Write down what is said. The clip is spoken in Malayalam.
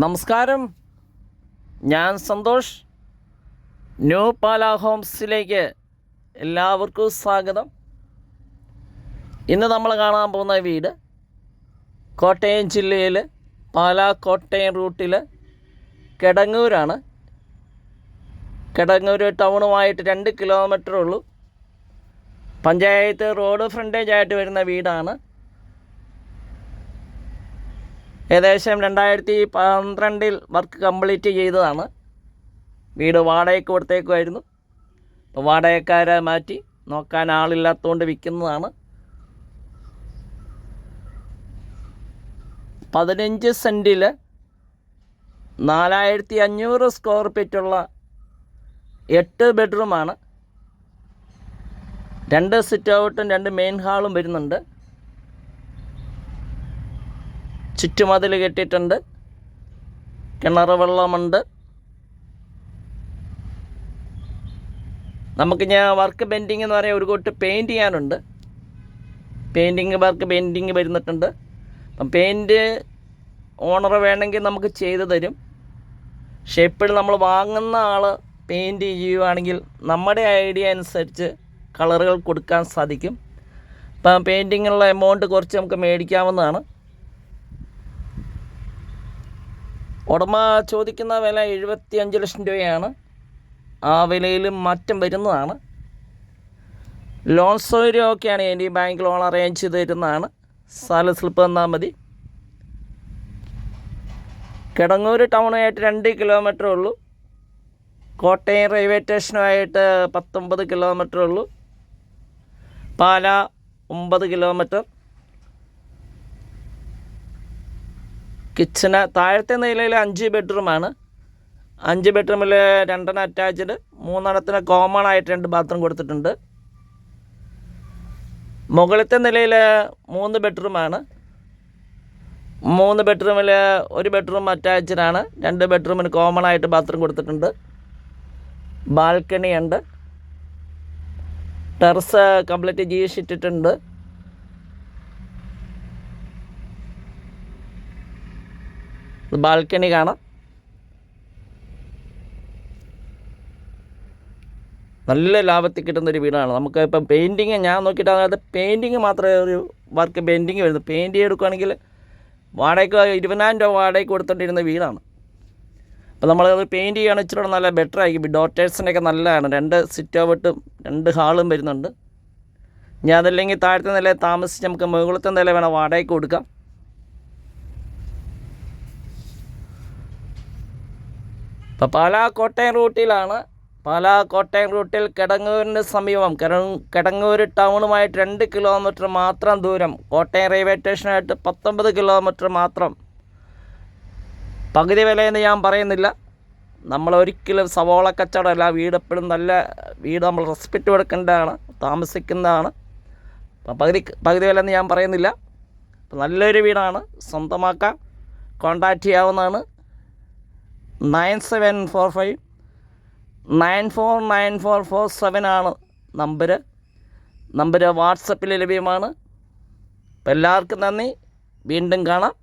നമസ്കാരം. ഞാൻ സന്തോഷ്. ന്യൂ പാല ഹോംസിലേക്ക് എല്ലാവർക്കും സ്വാഗതം. ഇന്ന് നമ്മൾ കാണാൻ പോകുന്ന വീട് കോട്ടയം ജില്ലയിൽ പാല കോട്ടയം റൂട്ടിൽ കിടങ്ങൂരാണ്. കിടങ്ങൂർ ടൗണുമായിട്ട് രണ്ട് കിലോമീറ്റർ ഉള്ളൂ. പഞ്ചായത്ത് റോഡ് ഫ്രണ്ടേജായിട്ട് വരുന്ന വീടാണ്. ഏകദേശം രണ്ടായിരത്തി പന്ത്രണ്ടിൽ വർക്ക് കംപ്ലീറ്റ് ചെയ്തതാണ്. വീട് വാടകയ്ക്ക് കൊടുത്തേക്കുമായിരുന്നു. അപ്പോൾ വാടകക്കാരെ മാറ്റി നോക്കാൻ ആളില്ലാത്തതുകൊണ്ട് വിൽക്കുന്നതാണ്. പതിനഞ്ച് സെന്റിൽ നാലായിരത്തി അഞ്ഞൂറ് സ്ക്വയർ ഫീറ്റുള്ള എട്ട് ബെഡ്റൂമാണ്. രണ്ട് സിറ്റ് ഔട്ടും രണ്ട് മെയിൻ ഹാളും വരുന്നുണ്ട്. ചുറ്റുമതിൽ കെട്ടിയിട്ടുണ്ട്. കിണർ വെള്ളമുണ്ട്. നമുക്ക് ഞാൻ വർക്ക് പെയിന്റിങ് എന്ന് പറയാൻ ഒരു കൂട്ട് പെയിന്റ് ചെയ്യാനുണ്ട്. പെയിന്റിങ് വർക്ക് പെയിന്റിങ് വരുന്നിട്ടുണ്ട്. അപ്പം പെയിന്റ് ഓണർ വേണമെങ്കിൽ നമുക്ക് ചെയ്തു തരും. പക്ഷേ എപ്പോഴും നമ്മൾ വാങ്ങുന്ന ആൾ പെയിന്റ് ചെയ്യുവാണെങ്കിൽ നമ്മുടെ ഐഡിയ അനുസരിച്ച് കളറുകൾ കൊടുക്കാൻ സാധിക്കും. അപ്പം പെയിന്റിങ്ങിനുള്ള എമൗണ്ട് കുറച്ച് നമുക്ക് മേടിക്കാവുന്നതാണ്. ഉടമ ചോദിക്കുന്ന വില എഴുപത്തി അഞ്ച് ലക്ഷം രൂപയാണ്. ആ വിലയിൽ മാറ്റം വരുന്നതാണ്. ലോൺ സൗകര്യമൊക്കെയാണ് എന്റെ ബാങ്ക് ലോൺ അറേഞ്ച് ചെയ്ത് തരുന്നതാണ്. സാല സ്ലിപ്പ് തന്നാൽ മതി. കിടങ്ങൂർ ടൗണായിട്ട് രണ്ട് കിലോമീറ്റർ ഉള്ളൂ. കോട്ടയം റെയിൽവേ സ്റ്റേഷനുമായിട്ട് പത്തൊമ്പത് കിലോമീറ്റർ ഉള്ളൂ. പാല ഒമ്പത് കിലോമീറ്റർ കിച്ചന് താഴത്തെ നിലയിൽ അഞ്ച് ബെഡ്റൂമാണ് അഞ്ച് ബെഡ്റൂമിൽ രണ്ടെണ്ണം അറ്റാച്ച്ഡ് മൂന്നെണ്ണത്തിന് കോമൺ ആയിട്ട് രണ്ട് ബാത്റൂം കൊടുത്തിട്ടുണ്ട്. മുകളിലത്തെ നിലയിൽ മൂന്ന് ബെഡ്റൂമാണ് മൂന്ന് ബെഡ്റൂമിൽ ഒരു ബെഡ്റൂം അറ്റാച്ച്ഡ് ആണ്. രണ്ട് ബെഡ്റൂമിന് കോമൺ ആയിട്ട് ബാത്റൂം കൊടുത്തിട്ടുണ്ട്. ബാൽക്കണി ഉണ്ട് ടെറസ് കംപ്ലീറ്റ് ജി ഇട്ടിട്ടുണ്ട് ബാൽക്കണി കാണാം. നല്ല ലാഭത്തിൽ കിട്ടുന്നൊരു വീടാണ്. നമുക്ക് ഇപ്പം പെയിന്റിങ് ഞാൻ നോക്കിയിട്ട് അതിനകത്ത് പെയിന്റിങ് മാത്രമേ ഒരു വർക്ക് പെയിന്റിങ് വരുന്നു. പെയിന്റ് ചെയ്തെടുക്കുകയാണെങ്കിൽ വാടകയ്ക്ക് ഇരുപതിനായിരം രൂപ വാടകയ്ക്ക് കൊടുത്തോണ്ടിരുന്ന വീടാണ്. അപ്പോൾ നമ്മൾ അത് പെയിന്റ് ചെയ്യുകയാണ് ഇച്ചിരി നല്ല ബെറ്റർ ആയിരിക്കും ഡോട്ടേഴ്സിന്റെയൊക്കെ നല്ലതാണ്. രണ്ട് സിറ്റ് ഔട്ടും രണ്ട് ഹാളും വരുന്നുണ്ട്. ഞാൻ അതല്ലെങ്കിൽ താഴത്തെ നില താമസിച്ച് നമുക്ക് മുകളിലത്തെ നില വേണം വാടകയ്ക്ക് കൊടുക്കാം. ഇപ്പോൾ പാലാ കോട്ടയം റൂട്ടിലാണ്. പാലാ കോട്ടയം റൂട്ടിൽ കിടങ്ങൂരിന് സമീപം കിട- കിടങ്ങൂർ ടൗണുമായിട്ട് രണ്ട് കിലോമീറ്റർ മാത്രം ദൂരം. കോട്ടയം റെയിൽവേ സ്റ്റേഷനായിട്ട് പത്തൊമ്പത് കിലോമീറ്റർ മാത്രം. പകുതി വിലയെന്ന് ഞാൻ പറയുന്നില്ല. നമ്മൾ ഒരിക്കലും സവോള കച്ചവടമല്ല. വീട് എപ്പോഴും നല്ല വീട് നമ്മൾ റെസ്പെക്റ്റ് കൊടുക്കേണ്ടതാണ് താമസിക്കുന്നതാണ്. പകുതി പകുതി വിലയെന്ന് ഞാൻ പറയുന്നില്ല. നല്ലൊരു വീടാണ്. സ്വന്തമാക്കാം കോണ്ടാക്റ്റ് ചെയ്യാവുന്നതാണ്. Nine seven four five. Nine four nine four four seven ആണ് നമ്പർ നമ്പർ വാട്സപ്പിൽ ലഭ്യമാണ്. എല്ലാവർക്കും നന്ദി. വീണ്ടും കാണാം.